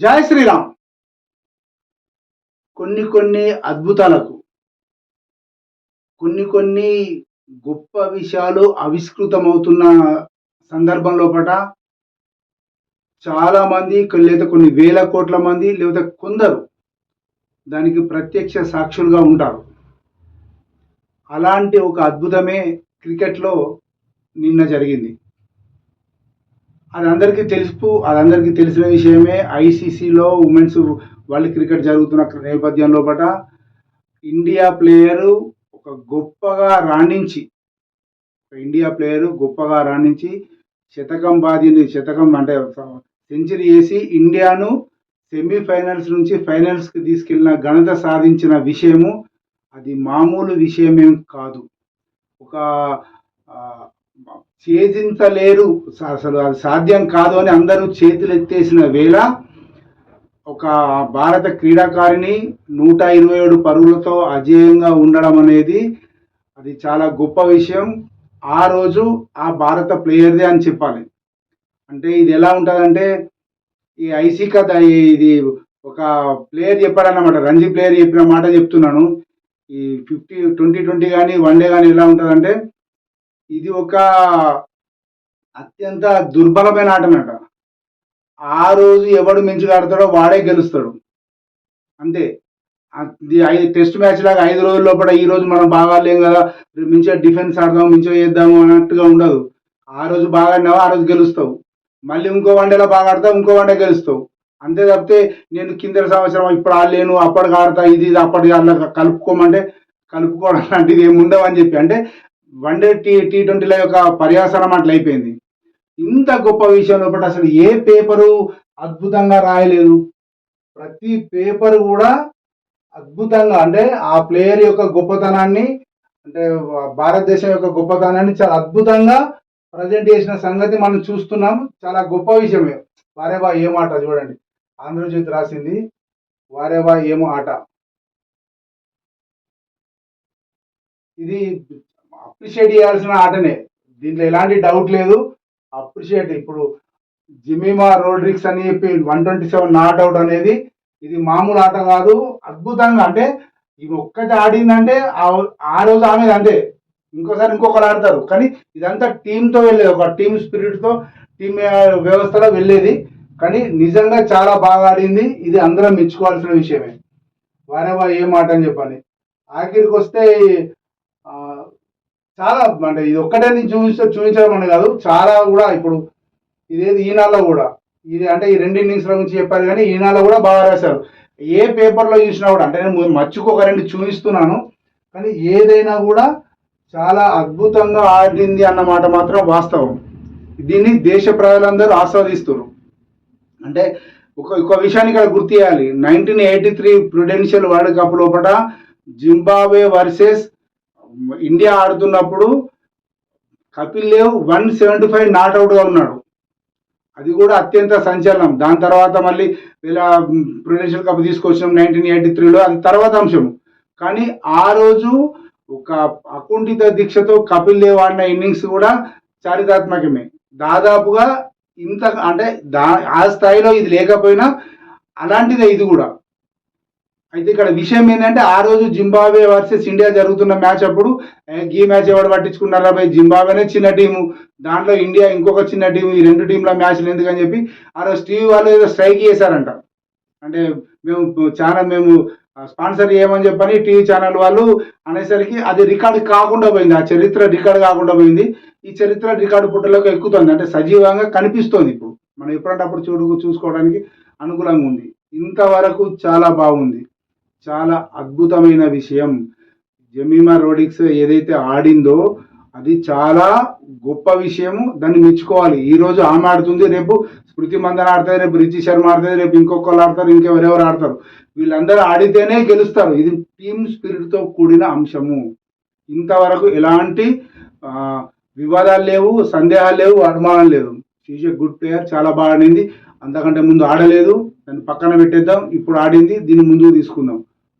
జై శ్రీరామ్. కొన్ని కొన్ని అద్భుతాలకు కొన్ని కొన్ని గొప్ప విషయాలు ఆవిష్కృతమవుతున్న సందర్భం లోపట చాలామంది లేదా కొన్ని వేల కోట్ల మంది లేదా కొందరు దానికి ప్రత్యక్ష సాక్షులుగా ఉంటారు. అలాంటి ఒక అద్భుతమే క్రికెట్లో నిన్న జరిగింది. అది అందరికీ తెలుసు అది అందరికీ తెలిసిన విషయమే ఐసీసీలో ఉమెన్స్ వరల్డ్ క్రికెట్ జరుగుతున్న నేపథ్యం లోపల ఇండియా ప్లేయరు ఒక గొప్పగా రాణించి ఇండియా ప్లేయరు గొప్పగా రాణించి శతకం బాధిని శతకం అంటే సెంచరీ వేసి ఇండియాను సెమీఫైనల్స్ నుంచి ఫైనల్స్కి తీసుకెళ్ళిన ఘనత సాధించిన విషయము అది మామూలు విషయమేం కాదు. ఒక ఛేదించలేరు. అసలు అది సాధ్యం కాదు అని అందరూ చేతులు ఎత్తేసిన వేళ ఒక భారత క్రీడాకారిణి నూట ఇరవై ఏడు పరుగులతో అజేయంగా ఉండడం అనేది అది చాలా గొప్ప విషయం. ఆ రోజు ఆ భారత ప్లేయర్దే అని చెప్పాలి. అంటే ఇది ఎలా ఉంటుందంటే ఈ ఐసీ కథ ఇది ఒక ప్లేయర్ చెప్పాడన్నమాట. రంజీ ప్లేయర్ చెప్పిన మాట చెప్తున్నాను. ఈ ఫిఫ్టీ ట్వంటీ ట్వంటీ కానీ వన్ డే కానీ ఎలా ఉంటుందంటే ఇది ఒక అత్యంత దుర్బలమైన ఆటనట. ఆ రోజు ఎవడు మంచిగా ఆడతాడో వాడే గెలుస్తాడు. అంతే. అది ఐదు టెస్ట్ మ్యాచ్ లాగా ఐదు రోజుల లోపల ఈ రోజు మనం బాగా లేం కదా మంచిగా డిఫెన్స్ ఆడదాం మంచిగా చేద్దాము అన్నట్టుగా ఉండదు. ఆ రోజు బాగా ఆడినావు ఆ రోజు గెలుస్తావు. మళ్ళీ ఇంకో వన్డేలో బాగా ఆడతావు ఇంకో వన్డే గెలుస్తావు. అంతే తప్పితే నేను కింద సంవత్సరం ఇప్పుడు ఆడలేను అప్పటికి ఆడతా ఇది ఇది అప్పటికి అలా కలుపుకోమంటే కలుపుకోవడం లాంటిది ఏమి ఉండవు అని చెప్పి. అంటే వన్డే టీ టీ ట్వంటీల యొక్క పర్యాసనం అట్లా అయిపోయింది. ఇంత గొప్ప విషయం లోపల అసలు ఏ పేపరు అద్భుతంగా రాయలేదు. ప్రతి పేపర్ కూడా అద్భుతంగా అంటే ఆ ప్లేయర్ యొక్క గొప్పతనాన్ని అంటే భారతదేశం యొక్క గొప్పతనాన్ని చాలా అద్భుతంగా ప్రజెంట్ చేసిన సంగతి మనం చూస్తున్నాం. చాలా గొప్ప విషయమే. వారేవా ఏం ఆట చూడండి. ఆంధ్రజ్యోతి రాసింది వారేవా ఏమో ఆట. ఇది అప్రిషియేట్ చేయాల్సిన ఆటనే. దీంట్లో ఎలాంటి డౌట్ లేదు. అప్రిషియేట్ ఇప్పుడు జిమిమా రోడ్రిక్స్ అని చెప్పి one twenty seven not out అనేది ఇది మామూలు ఆట కాదు. అద్భుతంగా అంటే ఇది ఒక్కటి ఆడిందంటే ఆ- ఆ రోజు ఆమె అంతే. ఇంకోసారి ఇంకొకరు ఆడతారు. కానీ ఇదంతా టీంతో వెళ్ళేది. ఒక టీం స్పిరిట్తో టీం వ్యవస్థలో వెళ్ళేది. కానీ నిజంగా చాలా బాగా ఆడింది. ఇది అందరం మెచ్చుకోవాల్సిన విషయమే. వారేవా ఏం మాట అని చెప్పాలి ఆఖరికి వస్తే చాలా అంటే ఇది ఒక్కటే నేను చూపించ చూపించడం అని కాదు చాలా కూడా ఇప్పుడు ఇదేది ఈనాల్లో కూడా. ఇది అంటే ఈ రెండు ఇన్నింగ్స్ల గురించి చెప్పారు కానీ ఈనాల్లో కూడా బాగా రాశారు. ఏ పేపర్లో చూసినా కూడా అంటే నేను మచ్చుకు ఒక రెండు చూపిస్తున్నాను కానీ ఏదైనా కూడా చాలా అద్భుతంగా ఆడింది అన్నమాట మాత్రం వాస్తవం. దీన్ని దేశ ప్రజలందరూ ఆస్వాదిస్తున్నారు. అంటే ఒక ఒక విషయాన్ని ఇక్కడ గుర్తు చేయాలి. Nineteen eighty three Prudential World Cup లోపల జింబాబే వర్సెస్ ఇండియా ఆడుతున్నప్పుడు Kapil Dev one seventy five నాట్అవుట్గా ఉన్నాడు. అది కూడా అత్యంత సంచలనం. దాని తర్వాత మళ్ళీ ఇలా ప్రుడెన్షియల్ కప్ తీసుకొచ్చినాం నైన్టీన్ ఎయిటీ త్రీలో అది తర్వాత అంశం. కానీ ఆ రోజు ఒక అకుంఠిత దీక్షతో కపిల్ దేవ్ ఆడిన ఇన్నింగ్స్ కూడా చారిత్రాత్మకమే. దాదాపుగా ఇంత అంటే దా ఆ స్థాయిలో ఇది లేకపోయినా అలాంటిదే ఇది కూడా. అయితే ఇక్కడ విషయం ఏంటంటే ఆ రోజు జింబాబే వర్సెస్ ఇండియా జరుగుతున్న మ్యాచ్ అప్పుడు ఈ మ్యాచ్ ఎవడు పట్టించుకున్నారా? భయ్ జింబాబేనే చిన్న టీము. దాంట్లో ఇండియా ఇంకొక చిన్న టీము ఈ రెండు టీంల మ్యాచ్లు ఎందుకని చెప్పి ఆ రోజు టీవీ వాళ్ళు ఏదో స్ట్రైక్ చేశారంట. అంటే మేము చాలా మేము స్పాన్సర్ చేయమని చెప్పని టీవీ ఛానల్ వాళ్ళు అనేసరికి అది రికార్డు కాకుండా పోయింది. ఆ చరిత్ర రికార్డు కాకుండా పోయింది. ఈ చరిత్ర రికార్డు పుట్టలోకి ఎక్కుతుంది. అంటే సజీవంగా కనిపిస్తోంది ఇప్పుడు. మనం ఎప్పుడంటే అప్పుడు చూడు చూసుకోవడానికి అనుకూలంగా ఉంది. ఇంతవరకు చాలా బాగుంది. చాలా అద్భుతమైన విషయం. జమీమా రోడిక్స్ ఏదైతే ఆడిందో అది చాలా గొప్ప విషయము. దాన్ని మెచ్చుకోవాలి. ఈ రోజు ఆమె ఆడుతుంది రేపు స్మృతి మందన ఆడుతుంది రేపు రిచి శర్మ ఆడుతుంది రేపు ఇంకొకరు ఆడతారు ఇంకెవరెవరు ఆడతారు. వీళ్ళందరూ ఆడితేనే గెలుస్తారు. ఇది టీమ్ స్పిరిట్తో కూడిన అంశము. ఇంతవరకు ఎలాంటి వివాదాలు లేవు సందేహాలు లేవు అనుమానం లేదు. షీజ్ ఏ గుడ్ ప్లేయర్ చాలా బాగా ఆడింది. అంతకంటే ముందు ఆడలేదు. దాన్ని పక్కన పెట్టేద్దాం. ఇప్పుడు ఆడింది దీన్ని ముందుకు తీసుకుందాం.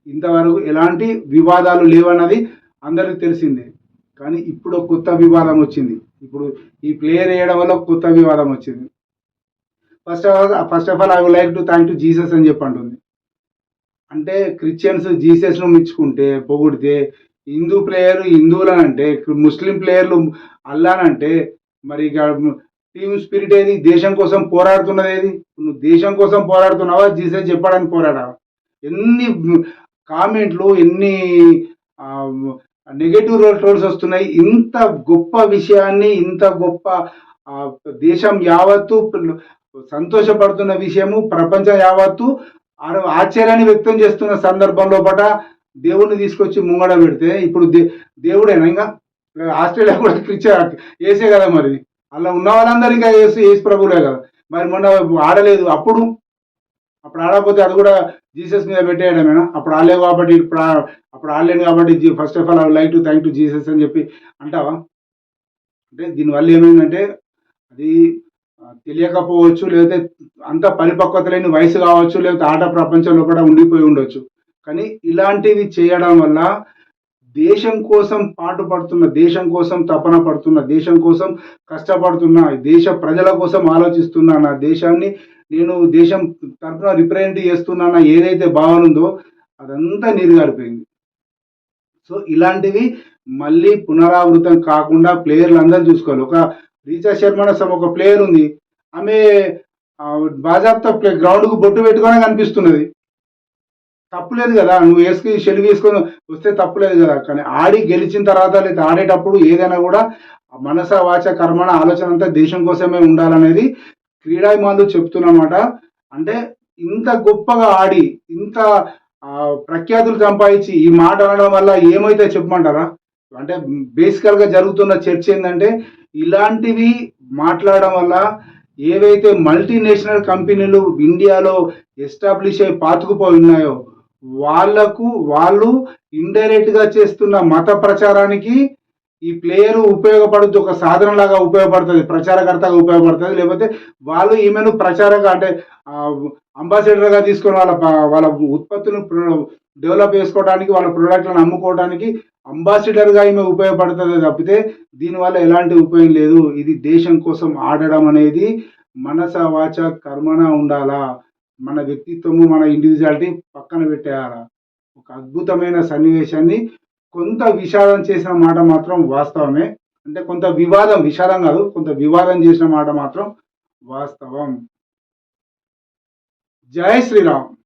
ఇంతవరకు ఎలాంటి వివాదాలు లేవన్నది అందరికీ తెలిసిందే. కానీ ఇప్పుడు కొత్త వివాదం వచ్చింది. ఇప్పుడు ఈ ప్లేయర్ వేయడం వల్ల కొత్త వివాదం వచ్చింది. First of all first of all I would like to thank to Jesus అని చెప్పి అంటుంది అంటే క్రిస్టియన్స్ జీసస్ను మెచ్చుకుంటే పొగిడితే హిందూ ప్లేయర్ హిందువులనంటే ముస్లిం ప్లేయర్లు అల్లానంటే మరి ఇక టీమ్ స్పిరిట్ ఏది? దేశం కోసం పోరాడుతున్నది ఏది? నువ్వు దేశం కోసం పోరాడుతున్నావా? జీసస్ చెప్పడానికి పోరాడావా? ఎన్ని కామెంట్లు ఎన్ని నెగటివ్ ట్రోల్స్ వస్తున్నాయి. ఇంత గొప్ప విషయాన్ని ఇంత గొప్ప దేశం యావత్తు సంతోషపడుతున్న విషయము ప్రపంచం యావత్తు ఆశ్చర్యాన్ని వ్యక్తం చేస్తున్న సందర్భంలో పట దేవుణ్ణి తీసుకొచ్చి ముంగడ పెడితే ఇప్పుడు దే దేవుడేనా? ఇంకా ఆస్ట్రేలియా కూడా క్రిస్టియన్ వేసే కదా మరి. అలా ఉన్న వాళ్ళందరూ ఇంకా ఏసు ఏసు ప్రభులే కదా. మరి మొన్న ఆడలేదు అప్పుడు అప్పుడు ఆడకపోతే అది కూడా జీసస్ మీద పెట్టేయడమేనా అప్పుడు ఆడలేవు కాబట్టి ఇప్పుడు అప్పుడు ఆడలేను కాబట్టి first of all I like to thank to Jesus అని చెప్పి అంటావా? అంటే దీనివల్ల ఏమైందంటే అది తెలియకపోవచ్చు లేకపోతే అంత పరిపక్వత లేని వయసు కావచ్చు లేకపోతే ఆట ప్రపంచంలో కూడా ఉండిపోయి ఉండొచ్చు. కానీ ఇలాంటివి చేయడం వల్ల దేశం కోసం పాటుపడుతున్న దేశం కోసం తపన పడుతున్న దేశం కోసం కష్టపడుతున్న దేశ ప్రజల కోసం ఆలోచిస్తున్న నా దేశాన్ని నేను దేశం తరఫున రిప్రజెంట్ చేస్తున్నా ఏదైతే భావన ఉందో అదంతా నీరుగారిపోయింది. సో ఇలాంటివి మళ్ళీ పునరావృతం కాకుండా ప్లేయర్లు అందరూ చూసుకోవాలి. ఒక రీచా శర్మ సమ- ఒక ప్లేయర్ ఉంది. ఆమె ఆ, ప్లే గ్రౌండ్కు బొట్టు పెట్టుకొని కనిపిస్తున్నది. తప్పులేదు కదా నువ్వు వేసుకుని షెల్ వేసుకొని వస్తే తప్పులేదు కదా. కానీ ఆడి గెలిచిన తర్వాత లేదా ఆడేటప్పుడు ఏదైనా కూడా మనస వాచ కర్మణ ఆలోచన అంతా దేశం కోసమే ఉండాలనేది క్రీడాభిమానులు చెప్తున్నమాట అంటే ఇంత గొప్పగా ఆడి ఇంత ప్రఖ్యాతులు సంపాదించి ఈ మాట అనడం వల్ల ఏమైతే చెప్పమంటారా? అంటే బేసికల్గా జరుగుతున్న చర్చ ఏంటంటే ఇలాంటివి మాట్లాడడం వల్ల ఏవైతే మల్టీనేషనల్ కంపెనీలు ఇండియాలో ఎస్టాబ్లిష్ అయి పాతుకుపోయి ఉన్నాయో వాళ్ళకు వాళ్ళు ఇండైరెక్ట్గా చేస్తున్న మత ప్రచారానికి ఈ ప్లేయర్ ఉపయోగపడుతుంది ఒక సాధన లాగా ఉపయోగపడుతుంది ప్రచారకర్తగా ఉపయోగపడుతుంది. లేకపోతే వాళ్ళు ఈమెను ప్రచారంగా అంటే అంబాసిడర్గా తీసుకొని వాళ్ళ వాళ్ళ ఉత్పత్తులను డెవలప్ చేసుకోవడానికి వాళ్ళ ప్రోడక్ట్లను అమ్ముకోవడానికి అంబాసిడర్గా ఈమె ఉపయోగపడుతుంది తప్పితే దీనివల్ల ఎలాంటి ఉపయోగం లేదు. ఇది దేశం కోసం ఆడడం అనేది మనస వాచ కర్మన ఉండాలా? మన వ్యక్తిత్వము మన ఇండివిజువాలిటీ పక్కన పెట్టేయాలా? ఒక అద్భుతమైన సన్నివేశాన్ని కొంత విషాదం చేసిన మాట మాత్రం వాస్తవమే. అంటే కొంత వివాదం విషాదం కాదు కొంత వివాదం చేసిన మాట మాత్రం వాస్తవం. జై శ్రీరామ్.